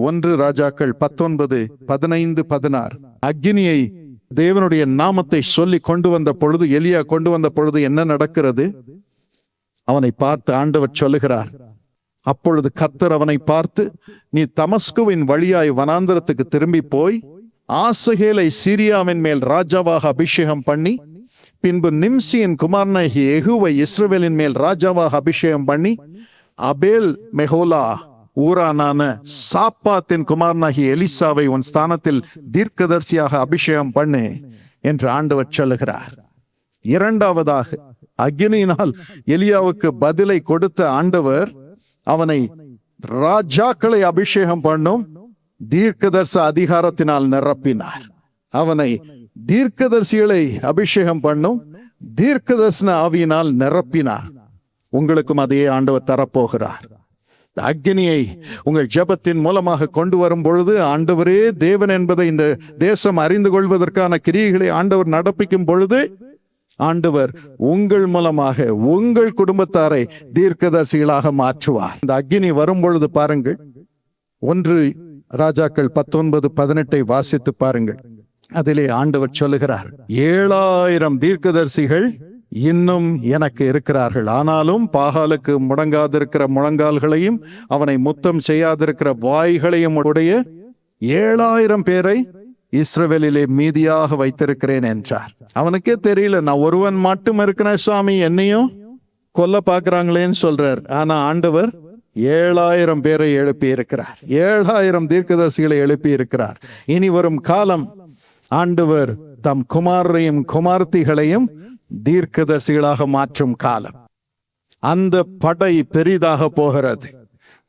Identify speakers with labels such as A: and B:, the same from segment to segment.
A: ஒன்று ராஜாக்கள் பத்தொன்பது பதினைந்து பதினாறு. அக்னியை தேவனுடைய நாமத்தை சொல்லி கொண்டு வந்த பொழுது எலியா கொண்டு வந்த பொழுது என்ன நடக்கிறது? அவனை பார்த்து ஆண்டவர் சொல்லுகிறார் அப்பொழுது கத்தர் அவனை பார்த்து நீ தமஸ்குவின் வழியாய் வனாந்தரத்துக்கு திரும்பி போய் ஆசகேலை சீரியாவின் மேல் ராஜாவாக அபிஷேகம் பண்ணி பின்பு நிம்சியின் குமாரநாயகி எகுவை இஸ்ரவேலின் மேல் ராஜாவாக அபிஷேகம் பண்ணி அபேல் மெஹோலா ஊரானான சாப்பாத்தின் குமாரனாகி எலிசாவை உன் ஸ்தானத்தில் தீர்க்கதரிசியாக அபிஷேகம் பண்ணு என்று ஆண்டவர் சொல்லுகிறார். இரண்டாவதாக அக்னியினால் எலியாவுக்கு பதிலை கொடுத்த ஆண்டவர் அவனை ராஜாக்களை அபிஷேகம் பண்ணும் தீர்க்கதர்ச அதிகாரத்தினால் நிரப்பினார். அவனை தீர்க்கதர்சிகளை அபிஷேகம் பண்ணும் தீர்க்கதர்சன ஆவியினால் நிரப்பினார். உங்களுக்கும் அதையே ஆண்டவர் தரப்போகிறார். அக்னியை உங்கள் ஜெபத்தின் மூலமாக கொண்டு வரும் பொழுது ஆண்டவரே தேவன் என்பதை இந்த தேசம் அறிந்து கொள்வதற்கான கிரியைகளை ஆண்டவர் நடப்பிக்கும் பொழுது ஆண்டவர் உங்கள் மூலமாக உங்கள் குடும்பத்தாரை தீர்க்கதரிசிகளாக மாற்றுவார். இந்த அக்னி வரும் பொழுது பாருங்கள். ஒன்று ராஜாக்கள் பத்தொன்பது பதினெட்டை வாசித்து பாருங்கள். அதிலே ஆண்டவர் சொல்லுகிறார் ஏழாயிரம் தீர்க்கதரிசிகள் இன்னும் எனக்கு இருக்கிறார்கள். ஆனாலும் பாகாலுக்கு முடங்காதிருக்கிற முழங்கால்களையும் அவனை முத்தம் செய்யாதிருக்கிற வாய்களையும் உடைய ஏழாயிரம் பேரை இஸ்ரவேலிலே மீதியாக வைத்திருக்கிறேன் என்றார். அவனுக்கே தெரியல நான் ஒருவன் மட்டும் இருக்கிறேன் சுவாமி என்னையும் கொல்ல பார்க்கறாங்களேன்னு சொல்றார். ஆனா ஆண்டவர் ஏழாயிரம் பேரை எழுப்பி இருக்கிறார் ஏழாயிரம் தீர்க்கதரிசிகளை எழுப்பி இருக்கிறார் இனி வரும் காலம் ஆண்டவர் தம் குமாரையும் குமார்த்திகளையும் தீர்க்கதரிசிகளாக மாற்றும் காலம். அந்த படை பெரிதாக போகிறது.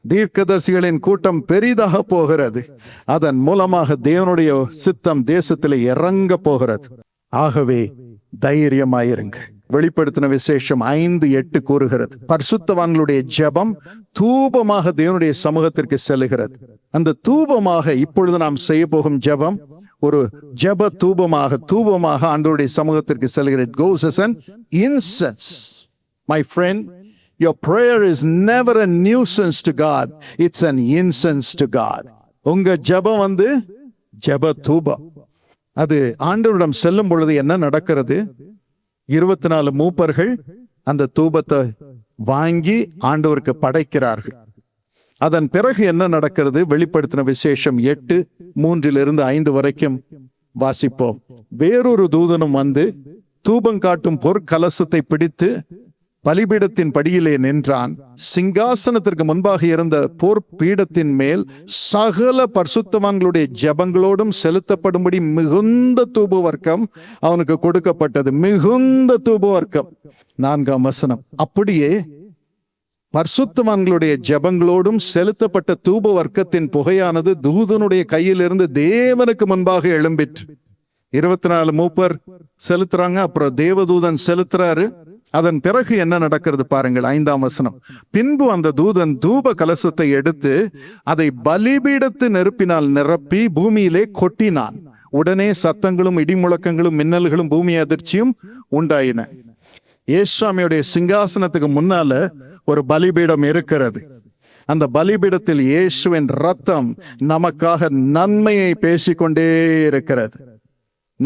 A: தீர்க்கதரிசிகளின் கூட்டம் பெரிதாக போகிறது. அதன் மூலமாக தேவனுடைய சித்தம் தேசத்தில் இறங்க போகிறது. ஆகவே தைரியமாயிருங்கள். வெளிப்படுத்தின விசேஷம் ஐந்து எட்டு கூறுகிறது. பரிசுத்தவான்களுடைய ஜெபம் தூபமாக தேவனுடைய சமூகத்திற்கு செல்லுகிறது. அந்த தூபமாக இப்பொழுது நாம் செய்ய போகும் ஜெபம் ஒரு ஜெப தூபமாக தூபமாக ஆண்டவருடைய சமூகத்திற்கு செல்கிறது கோஸ் as an incense. My friend your prayer is never a nuisance to god. It's an incense to உங்க ஜெபம் வந்து ஜெப தூபம். அது ஆண்டவரிடம் செல்லும் பொழுது என்ன நடக்கிறது? இருபத்தி நாலு மூப்பர்கள் அந்த தூபத்தை வாங்கி ஆண்டவருக்கு படைக்கிறார்கள். அதன் பிறகு என்ன நடக்கிறது? வெளிப்படுத்தின விசேஷம் எட்டு மூன்றிலிருந்து ஐந்து வரைக்கும் வாசிப்போம். வேறொரு தூதனும் வந்து தூபம் காட்டும் பொற்கலசத்தை பிடித்து பலிபீடத்தின் படியிலே நின்றான். சிங்காசனத்திற்கு முன்பாக இருந்த போர் பீடத்தின் மேல் சகல பரிசுத்தவான்களுடைய ஜபங்களோடும் செலுத்தப்படும்படி மிகுந்த தூப வர்க்கம் அவனுக்கு கொடுக்கப்பட்டது. மிகுந்த தூப வர்க்கம் நான்காம் வசனம். அப்படியே பர்சுத்தவான்களுடைய ஜெபங்களோடும் செலுத்தப்பட்ட தூப வர்க்கத்தின் புகையானது தூதனுடைய கையிலிருந்து தேவனுக்கு முன்பாக எழும்பிற்று. இருபத்தி நாலு மூப்பர் செலுத்துறாங்க. அப்புறம் தேவதூதன் செலுத்துறாரு. அதன் பிறகு என்ன நடக்கிறது பாருங்கள் ஐந்தாம் வசனம். பின்பு அந்த தூதன் தூப கலசத்தை எடுத்து அதை பலிபீடத்து நெருப்பினால் நிரப்பி பூமியிலே கொட்டினான். உடனே சத்தங்களும் இடிமுழக்கங்களும் மின்னல்களும் பூமி அதிர்ச்சியும் உண்டாயின. ஏசாமியுடைய சிங்காசனத்துக்கு முன்னால ஒரு பலிபீடம் இருக்கிறது. அந்த பலிபீடத்தில் இயேசுவின் ரத்தம் நமக்காக நன்மையை பேசிக்கொண்டே இருக்கிறது.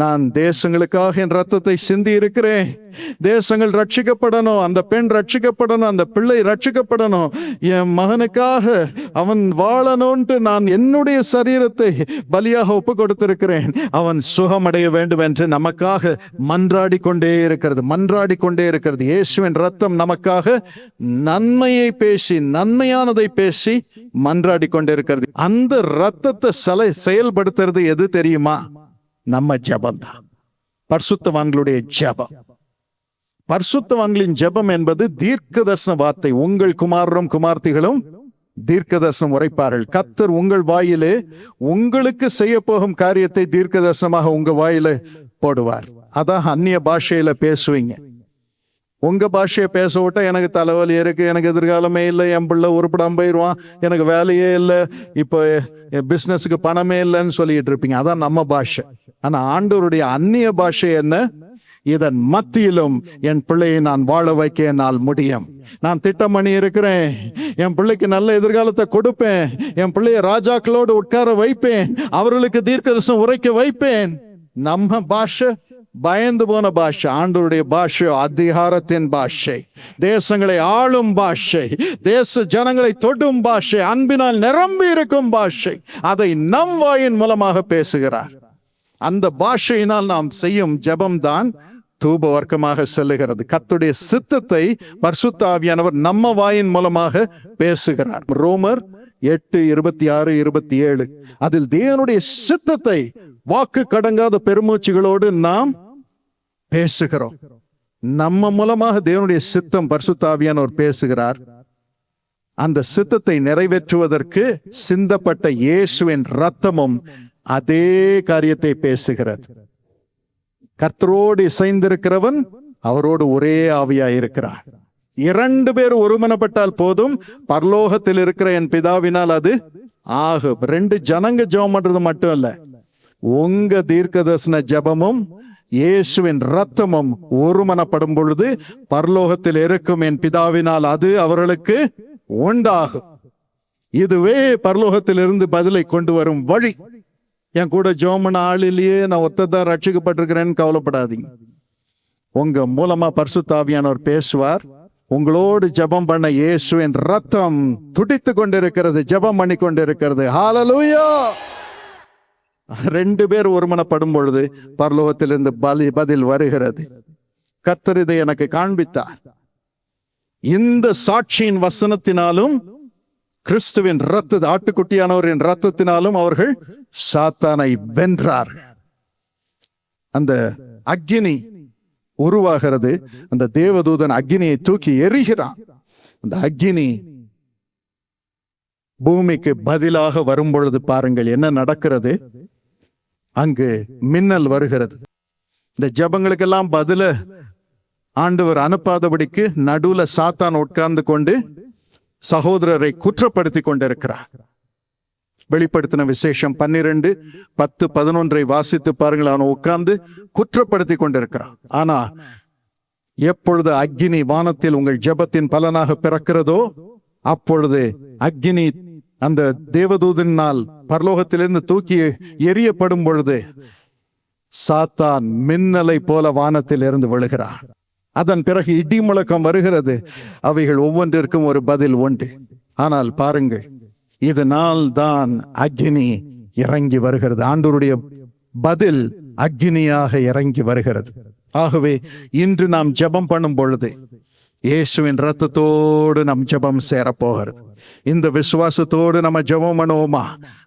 A: நான் தேசங்களுக்காக என் ரத்தத்தை சிந்தி இருக்கிறேன் தேசங்கள் ரட்சிக்கப்படணும் அந்த பெண் ரட்சிக்கப்படணும் அந்த பிள்ளை ரட்சிக்கப்படணும் என் மகனுக்காக அவன் வாழணும்ன்ட்டு நான் என்னுடைய சரீரத்தை பலியாக ஒப்பு கொடுத்திருக்கிறேன். அவன் சுகமடைய வேண்டும் என்று நமக்காக மன்றாடி கொண்டே இருக்கிறது மன்றாடி கொண்டே இருக்கிறது. இயேசுவின் ரத்தம் நமக்காக நன்மையை பேசி நன்மையானதை பேசி மன்றாடி கொண்டே இருக்கிறது அந்த ரத்தத்தை சலை செயல்படுத்துறது எது தெரியுமா? நம்ம ஜெபம்தான் பர்சுத்தவான்களுடைய ஜெபம். பர்சுத்தவான்களின் ஜெபம் என்பது தீர்க்க தரிசன வார்த்தை. உங்கள் குமாரரும் குமார்த்திகளும் தீர்க்க தரிசனம் உரைப்பார்கள். கத்தர் உங்கள் வாயிலே உங்களுக்கு செய்ய போகும் காரியத்தை தீர்க்க தரிசனமாக உங்க வாயில போடுவார். அதான் அந்நிய பாஷையில பேசுவீங்க. உங்கள் பாஷையை பேச விட்டா எனக்கு தலைவலி இருக்கு எனக்கு எதிர்காலமே இல்லை என் பிள்ளை உருப்படாம போயிடுவான் எனக்கு வேலையே இல்லை இப்போ பிஸ்னஸுக்கு பணமே இல்லைன்னு சொல்லிட்டு இருப்பீங்க. அதான் நம்ம பாஷை. ஆனால் ஆண்டவருடைய அந்நிய பாஷை என்ன? இதன் மத்தியிலும் என் பிள்ளையை நான் வாழ வைக்க என்னால் முடியும். நான் திட்டம் பண்ணி இருக்கிறேன். என் பிள்ளைக்கு நல்ல எதிர்காலத்தை கொடுப்பேன். என் பிள்ளைய ராஜாக்களோடு உட்கார வைப்பேன். அவர்களுக்கு தீர்க்கதர்சனம் உரைக்க வைப்பேன். நம்ம பாஷை பயந்து போன பாஷை ஆண்டவருடைய பாஷை அதிகாரத்தின் பாஷை. தேசங்களை ஆளும் பாஷை தேச ஜனங்களை தொடும் பாஷை அன்பினால் நிரம்பி இருக்கும் பாஷை. அதை நம் வாயின் மூலமாக பேசுகிறார். அந்த பாஷையினால் நாம் செய்யும் ஜபம்தான் தூப வர்க்கமாக செல்லுகிறது. கத்துடைய சித்தத்தை பர்சுத்தாவியானவர் நம்ம வாயின் மூலமாக பேசுகிறார். ரோமர் எட்டு இருபத்தி ஆறு இருபத்தி ஏழு. அதில் தேவனுடைய சித்தத்தை வாக்கு கடங்காத பெருமூச்சுகளோடு நாம் பேசுகிறோம். நம்ம மூலமாக தேவனுடைய சித்தம் பர்சுத்தாவியானவர் பேசுகிறார். அந்த சித்தத்தை நிறைவேற்றுவதற்கு சிந்தப்பட்ட இயேசுவின் ரத்தமும் அதே காரியத்தை பேசுகிறது. கர்த்தரோடு இசைந்திருக்கிறவன் அவரோடு ஒரே ஆவியாயிருக்கிறார். இரண்டு பேர் ஒருமனப்பட்டால் போதும் பரலோகத்தில் இருக்கிற என் பிதாவினால் அது ஆகும். ரெண்டு ஜனங்க ஜெபம் பண்றது மட்டும் இல்ல உங்க தீர்க்கதர்சன ஜெபமும் இயேசுவின் இரத்தமும் ஒருமனப்படும் பொழுது பரலோகத்தில் இருக்கும் என் பிதாவினால் அது அவர்களுக்கு உண்டாகும். இதுவே பரலோகத்திலிருந்து பதிலை கொண்டு வரும் வழி. என் கூட ஜோமன ஆள் இல்லையே நான் ஒத்ததான் ரட்சிக்கப்பட்டிருக்கிறேன்னு கவலைப்படாதீங்க. உங்க மூலமா பரிசுத்தாவியானவர் பேசுவார். உங்களோடு ஜெபம் பண்ண இயேசுவின் ரத்தம் துடித்து கொண்டிருக்கிறது ஜெபம் பண்ணி கொண்டிருக்கிறது. ஹாலலூயா ரெண்டு பேர் ஒருமனப்படும் பொழுது பரலோகத்திலிருந்து பலி பதில் வருகிறது. கத்தர் இதை எனக்கு காண்பித்தார். இந்த சாட்சியின் வசனத்தினாலும் கிறிஸ்துவின் ரத்த ஆட்டுக்குட்டியானவரின் ரத்தத்தினாலும் அவர்கள் சாத்தானை வென்றார். அந்த அக்னி உருவாகிறது. அந்த தேவதூதன் அக்னியை தூக்கி எறிகிறான். அந்த அக்னி பூமிக்கு பதிலாக வரும் பொழுது பாருங்கள் என்ன நடக்கிறது? அங்கு மின்னல் வருகிறது. இந்த ஜபங்களுக்கெல்லாம் பதில ஆண்டவர் அனுப்பாதபடிக்கு நடுவுல சாத்தான் உட்கார்ந்து கொண்டு சகோதரரை குற்றப்படுத்தி கொண்டிருக்கிறார். வெளிப்படுத்தின விசேஷம் பன்னிரண்டு பத்து பதினொன்றை வாசித்து பாருங்கள். அவன் உட்கார்ந்து குற்றப்படுத்தி கொண்டிருக்கிறான். ஆனா எப்பொழுது அக்னி வானத்தில் உங்கள் ஜெபத்தின் பலனாக பிறக்கிறதோ அப்பொழுது அக்னி அந்த தேவதூதனால் பரலோகத்திலிருந்து தூக்கி எரியப்படும் பொழுது சாத்தான் மின்னலை போல வானத்தில் இருந்து விழுகிறான் அதன் பிறகு இடி முழக்கம் வருகிறது. அவைகள் ஒவ்வொன்றிற்கும் ஒரு பதில் உண்டு. ஆனால் பாருங்கள் இதனால் தான் அக்னி இறங்கி வருகிறது. ஆண்டோருடைய பதில் அக்னியாக இறங்கி வருகிறது. ஆகவே இன்று நாம் ஜெபம் பண்ணும் பொழுது இயேசுவின் ரத்தத்தோடு நம் ஜெபம் சேரப்போகிறது இந்த விசுவாசத்தோடு நம்ம ஜெபம் பண்ணுவோமா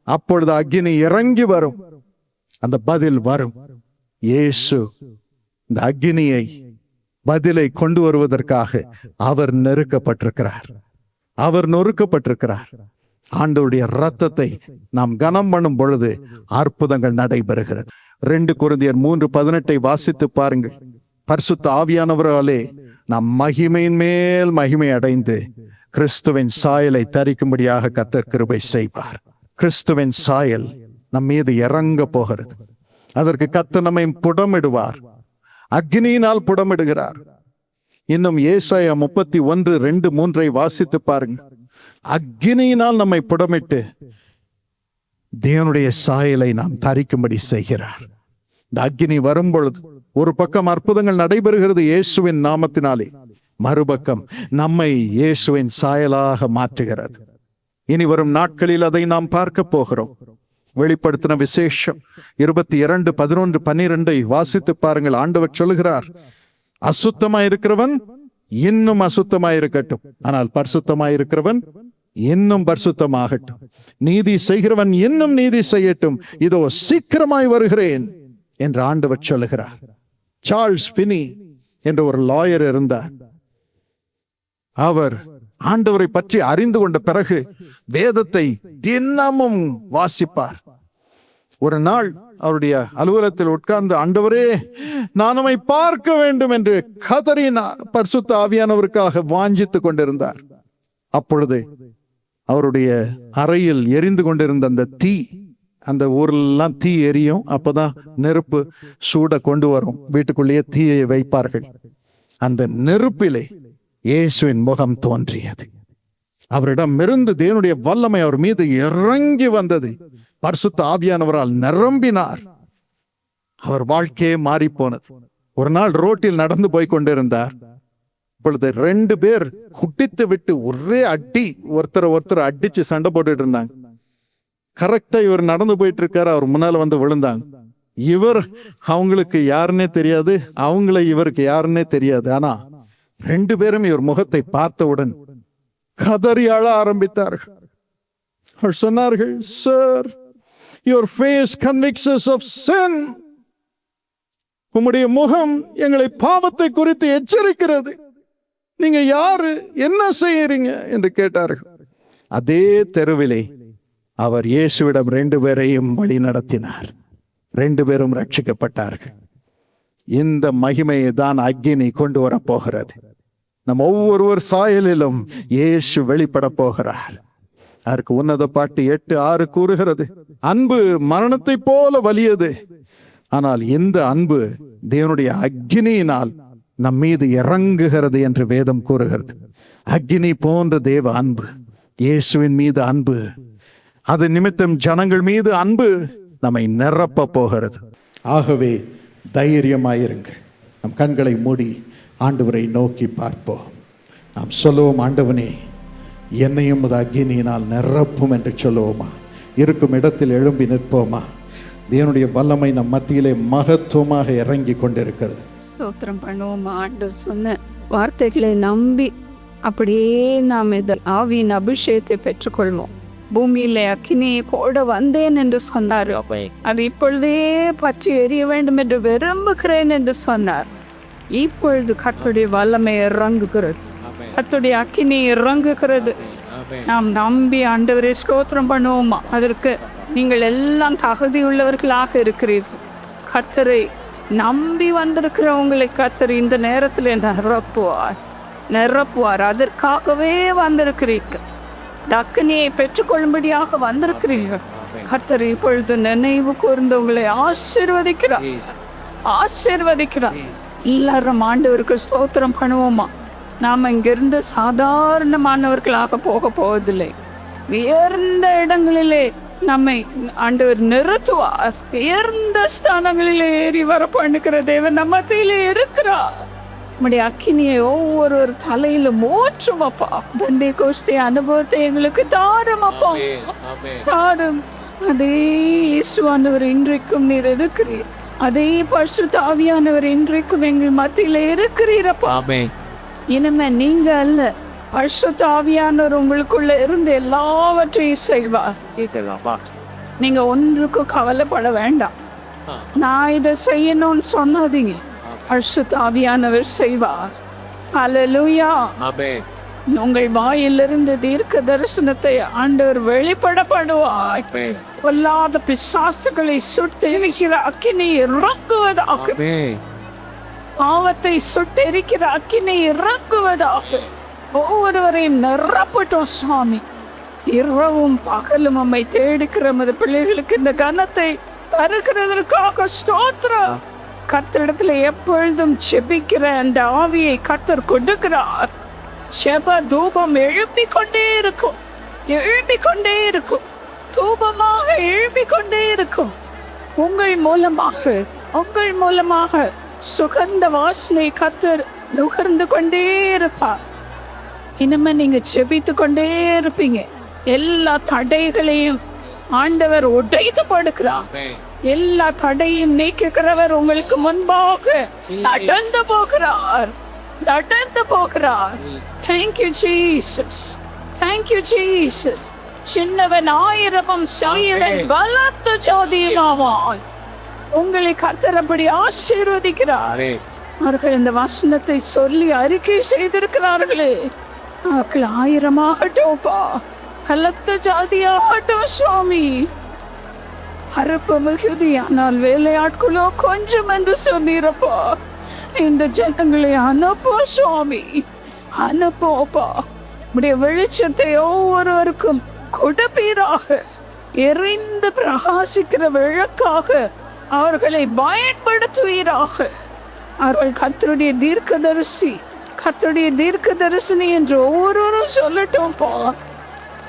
A: அப்பொழுது அக்னி இறங்கி வரும் அந்த பதில் வரும் இயேசு இந்த அக்னியை பதிலை கொண்டு வருவதற்காக அவர் நெருக்கப்பட்டிருக்கிறார் அவர் நொறுக்கப்பட்டிருக்கிறார் ஆண்டவருடைய ரத்தத்தை நாம் கனம் பண்ணும் பொழுது அற்புதங்கள் நடைபெறுகிறது ரெண்டு குருந்தியர் மூன்று பதினெட்டை வாசித்து பாருங்கள் பரிசுத்த ஆவியானவராலே நம் மகிமையின் மேல் மகிமை அடைந்து கிறிஸ்துவின் சாயலை தரிக்கும்படியாக கத்தர் கிருபை செய்வார். கிறிஸ்துவின் சாயல் நம் மீது இறங்க போகிறது. அதற்கு கத்து நம்மை புடமிடுவார். அக்னியினால் புடமிடுகிறார். இன்னும் ஏசாயா முப்பத்தி ஒன்று ரெண்டு மூன்றை வாசித்து பாருங்க அக்னியினால் நம்மை புடமிட்டு தேவனுடைய சாயலை நாம் தரிக்கும்படி செய்கிறார். இந்த அக்னி வரும் பொழுது ஒரு பக்கம் அற்புதங்கள் நடைபெறுகிறது இயேசுவின் நாமத்தினாலே மறுபக்கம் நம்மை இயேசுவின் சாயலாக மாற்றுகிறது. இனி வரும் நாட்களில் அதை நாம் பார்க்க போகிறோம். வெளிப்படுத்தின விசேஷம் இருபத்தி இரண்டு பதினொன்று பன்னிரெண்டை வாசித்து பாருங்கள். ஆண்டவர் சொல்லுகிறார் அசுத்தமாய் இருக்கிறவன் இன்னும் அசுத்தமாய் இருக்கட்டும். ஆனால் பரிசுத்தமாய் இருக்கிறவன் இன்னும் பரிசுத்தமாகட்டும். நீதி செய்கிறவன் இன்னும் நீதி செய்யட்டும். இதோ சீக்கிரமாய் வருகிறேன் என்று ஆண்டவர் சொல்லுகிறார். சார்ல்ஸ் பினி என்ற ஒரு லாயர் இருந்தார். அவர் ஆண்டவரை பற்றி அறிந்து கொண்ட பிறகு வேதத்தை தினமும் வாசிப்பார். ஒரு நாள் அவருடைய அலுவலகத்தில் உட்கார்ந்து ஆண்டவரே நான் உம்மை பார்க்க வேண்டும் என்று கதறினார். பரிசுத்த ஆவியானவருக்காக வாஞ்சித்துக் கொண்டிருந்தார். அப்பொழுது அவருடைய அறையில் எரிந்து கொண்டிருந்த அந்த தீ அந்த ஊர்லாம் தீ எரியும். அப்போதான் நெருப்பு சூட கொண்டு வரும். வீட்டுக்குள்ளேயே தீயை வைப்பார்கள். அந்த நெருப்பிலே இயேசுவின் முகம் தோன்றியது. அவரிடம் இருந்து தேவனுடைய வல்லமை அவர் மீது இறங்கி வந்தது. பரிசுத்த ஆவியானவரால் நிரம்பினார். அவர் வாழ்க்கையே மாறி போனது ஒரு நாள் ரோட்டில் நடந்து போய் கொண்டிருந்தார். இப்பொழுது ரெண்டு பேர் குட்டித்து விட்டு ஒரே அடி ஒருத்தரை ஒருத்தர் அடிச்சு சண்டை போட்டுட்டு இருந்தாங்க. கரெக்டாக இவர் நடந்து போயிட்டு இருக்காரு அவர் முன்னால் வந்து விழுந்தாங்க. இவர் அவங்களுக்கு யாருன்னே தெரியாது அவங்கள இவருக்கு யாருன்னே தெரியாது. ஆனா ரெண்டு பேரும் இவர் முகத்தை பார்த்தவுடன் கதறி அழ ஆரம்பித்தார்கள். அவர் சொன்னார்கள் sir your face convicts us of sin உம்முடைய முகம் எங்களை பாவத்தை குறித்து எச்சரிக்கிறது. நீங்க யாரு? என்ன செய்யறீங்க? என்று கேட்டார்கள். அதே தெருவிலே அவர் இயேசுவிடம் ரெண்டு பேரையும் வழி நடத்தினார். ரெண்டு பேரும் ரட்சிக்கப்பட்டார்கள். இந்த மகிமையை தான் அக்கினி கொண்டு வரப் போகிறது. நம் ஒவ்வொருவர் சாயலிலும் இயேசு வெளிப்பட போகிறார். அதற்கு உன்னத பாட்டு எட்டு ஆறு கூறுகிறது. அன்பு மரணத்தை போல வலியது. ஆனால் இந்த அன்பு தேவனுடைய அக்னியினால் நம் மீது இறங்குகிறது என்று வேதம் கூறுகிறது. அக்னி போன்ற தேவ அன்பு இயேசுவின் மீது அன்பு அது நிமித்தம் ஜனங்கள் மீது அன்பு நம்மை நிரப்ப போகிறது. ஆகவே தைரியமாயிருங்கள். நம் கண்களை மூடி ஆண்டவரை நோக்கி பார்ப்போம். நாம் சொல்லுவோம் ஆண்டவனே என்னையும் அது அக்னியினால் நிரப்பும் என்று சொல்லுவோமா? இருக்கும் இடத்தில் எழும்பி நிற்போமா? தேவனுடைய வல்லமை நம் மத்தியிலே மகத்துவமாக இறங்கி கொண்டிருக்கிறது.
B: ஸ்தோத்திரம் பண்ணுவோம்? ஆண்டவர் சொன்ன வார்த்தைகளை நம்பி அப்படியே நாம் இதில் ஆவியின் அபிஷேகத்தை பெற்றுக்கொள்வோம். பூமியிலே அக்கினியை கோட வந்தேன் என்று சொன்னார் அது இப்பொழுதே பற்றி எரிய வேண்டும் என்று விரும்புகிறேன் என்று சொன்னார். இப்பொழுது கர்த்தருடைய வல்லமை இறங்குகிறது. கர்த்தருடைய அக்கினி இறங்குகிறது. நாம் நம்பி ஆண்டவரை ஸ்தோத்திரம் பண்ணுவோமா? அதற்கு நீங்கள் எல்லாம் தகுதியுள்ளவர்களாக இருக்கிறீர்கள். கர்த்தரை நம்பி வந்திருக்கிறவங்களை கர்த்தர் இந்த நேரத்தில் நிரப்புவார். நிரப்புவார். அதற்காகவே வந்திருக்கிறீர்கள். தக்கனியை பெற்றுக்கொள்ளும்படியாக வந்திருக்கிறீர்கள். கர்த்தர் இப்பொழுது நினைவு கூர்ந்து உங்களை ஆசிர்வதிக்கிறார். எல்லாரும் ஆண்டவருக்கு ஸ்தோத்திரம் பண்ணுவோமா? நாம் இங்கிருந்து சாதாரணமானவர்களாக போக போவதில்லை. உயர்ந்த இடங்களிலே நம்மை ஆண்டவர் நிறுத்துவார். உயர்ந்த ஸ்தானங்களிலே ஏறி வர பண்ணுகிற தேவன் நம்ம இருக்கிறார். நம்முடைய அக்கினியை ஒவ்வொரு தலையிலும் ஊற்றும் அப்பா பந்தே கோஷ்டி அனுபவத்தை எங்களுக்கு தாரும் அப்பா. தாரும். அதே இயேசுவானவர் இன்றைக்கும் நீர் இருக்கிறீர். அதே பசு தாவியானவர் இன்றைக்கும் எங்கள் மத்தியில இருக்கிறீரப்பா இனிமே நீங்க அல்ல பரிசுத்த ஆவியானவர் உங்களுக்குள்ள இருந்து எல்லாவற்றையும் செய்வார். நீங்க ஒன்றுக்கும் கவலைப்பட வேண்டாம். நான் இதை செய்யணும்னு சொன்னாதீங்க. பரிசுத்த ஆவியானவர் செய்வார். அல்லேலூயா உங்கள் வாயிலிருந்து தீர்க்க தரிசனத்தை ஆண்டவர் வெளிப்பட பண்ணுவார் பொல்லாத பிசாசுகளை சுட்டெரிக்கிற அக்கினை இறக்குவதாக. பாவத்தை சுட்டெரிக்கிற அக்கினை இறக்குவதாக. ஒவ்வொருவரையும் நிரப்பட்டோம் சுவாமி. இரவும் பகலும் அம்மை தேடிக்கிற மது பிள்ளைகளுக்கு இந்த கனத்தை தருகிறதற்காக ஸ்தோத்திரம். கர்த்தரிடத்துல எப்பொழுதும் செபிக்கிற அந்த ஆவியை கர்த்தர் கொடுக்கிறார். செப தூபம் எழுப்பிக் கொண்டே இருக்கும். எழுப்பிக் கொண்டே இருக்கும். தூபமாக எழுப்பிக் கொண்டே இருக்கும். உங்கள் மூலமாக உங்கள் மூலமாக சுகந்த வாசனை கத்தர் நுகர்ந்து கொண்டே இருப்பார். இனிமே நீங்க செபித்து கொண்டே இருப்பீங்க. எல்லா தடைகளையும் ஆண்டவர் உடைத்து படுக்கிறார் எல்லா தடையும் நீக்குகிறவர் உங்களுக்கு முன்பாக நடந்து போகிறார். நடந்து போகிறார். தேங்க்யூ ஜீசஸ் தேங்க்யூ ஜீசஸ் சின்னவன் ஆயிரமும் சாயிரன் பலத்த ஜாதியுமாவான். உங்களை கர்த்தர் அப்படி ஆசீர்வதிக்கிறார் அவர்கள் இந்த வசனத்தை சொல்லி அறிக்கை செய்திருக்கிறார்களே. அவர்கள் ஆயிரமாகட்டும்ப்பா பலத்த ஜாதியாகட்டும் சுவாமி. அறுப்பு மிகுதி ஆனால் வேலையாட்களோ கொஞ்சம் என்று சொன்னீரப்பா. இந்த ஜனங்களை அனுப்போ சுவாமி. அனுப்போப்பா உடைய வெளிச்சத்தை ஒவ்வொருவருக்கும் கொடுப்பீராக எரிந்து பிரகாசிக்கிற விளக்காக அவர்களை பயன்படுத்துவீராக. அவர்கள் கர்த்தருடைய தீர்க்கதரிசி கர்த்தருடைய தீர்க்கதரிசனி என்று ஒவ்வொருவரும் சொல்லட்டும்ப்பா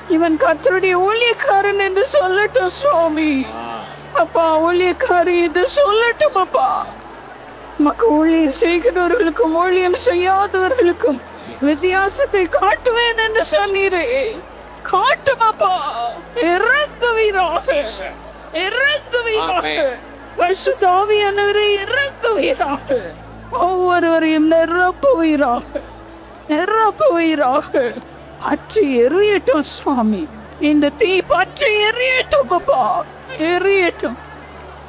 B: இவன் கத்தருடைய ஊழியக்காரன் என்று சொல்லட்டும் சுவாமி. அப்பா ஊழியக்காரி என்று சொல்லட்டும் அப்பா மக்கு ஊழியம் செய்கிறவர்களுக்கும் ஊழியம் செய்யாதவர்களுக்கும் வித்தியாசத்தை காட்டுவேன் என்று சொன்னீரே. காட்டுமாப்பா இறங்குவீராக இறங்குவீராக வருஷத்தாவியானவரை இறங்குவீராக ஒவ்வொருவரையும் நிரப்புவீராக. நிரப்புவீராக. பற்றி எரியட்டும் சுவாமி. இந்த தீ பற்றி எரியட்டும் அப்பா எரியட்டும்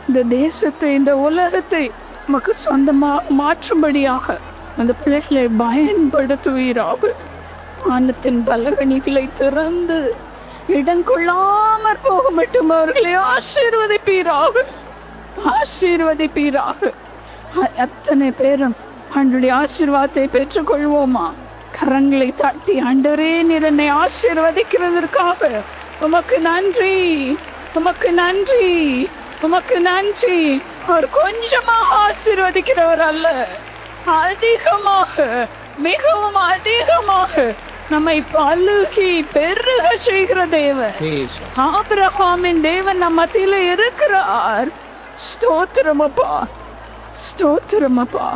B: இந்த தேசத்தை இந்த உலகத்தை நமக்கு சொந்தமாக மாற்றும்படியாக அந்த பிள்ளைகளை பயன்படுத்துவீராக. வானத்தின் பலகணிகளை திறந்து இடம் கொள்ளாமற் போக மட்டும் அவர்களை ஆசீர்வதிப்பீராக. ஆசீர்வதிப்பீராக. அத்தனை பேரும் ஆண்டுடைய ஆசீர்வாதத்தை பெற்றுக்கொள்வோமா? கரங்களை தட்டி ஆண்டவரே நிறனை ஆசீர்வதிக்கிறதற்காக உமக்கு நன்றி. உமக்கு நன்றி. உமக்கு நன்றி. அவர் கொஞ்சமாக ஆசீர்வதிக்கிறவர் அல்ல அதிகமாக மிகவும் அதிகமாக நம்மை பழுகி பெருக செய்கிற தேவன். ஆபிரகாமின் தேவன் நம்ம மத்தியில இருக்கிறார். ஸ்தோத்திரமப்பா ஸ்தோத்திரமப்பா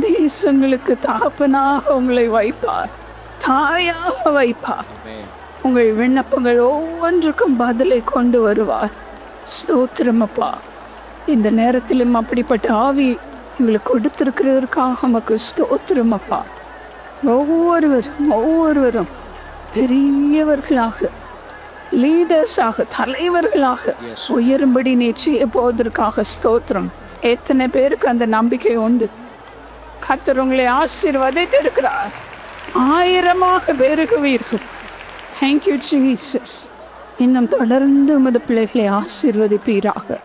B: தேசங்களுக்கு தகப்பனாக உங்களை வைப்பார். தாயாக வைப்பார். உங்கள் விண்ணப்பங்கள் ஒவ்வொன்றுக்கும் பதிலை கொண்டு வருவார். ஸ்தோத்திரமப்பா இந்த நேரத்திலும் அப்படிப்பட்ட ஆவி எங்களுக்கு கொடுத்திருக்கிறதற்காக நமக்கு ஸ்தோத்திரமப்பா ஒவ்வொருவரும் ஒவ்வொருவரும் பெரியவர்களாக லீடர்ஸாக தலைவர்களாக உயரும்படி நீ செய்ய போவதற்காக ஸ்தோத்திரம். எத்தனை பேருக்கு அந்த நம்பிக்கை உண்டு? கர்த்தர் உங்களை ஆசீர்வதித்திருக்கிறார். ஆயிரமாக பெருகுவீர்கள் தேங்க்யூ ஜீசஸ் இன்னும் தொடர்ந்து உமது பிள்ளைகளை ஆசீர்வதிப்பீராக.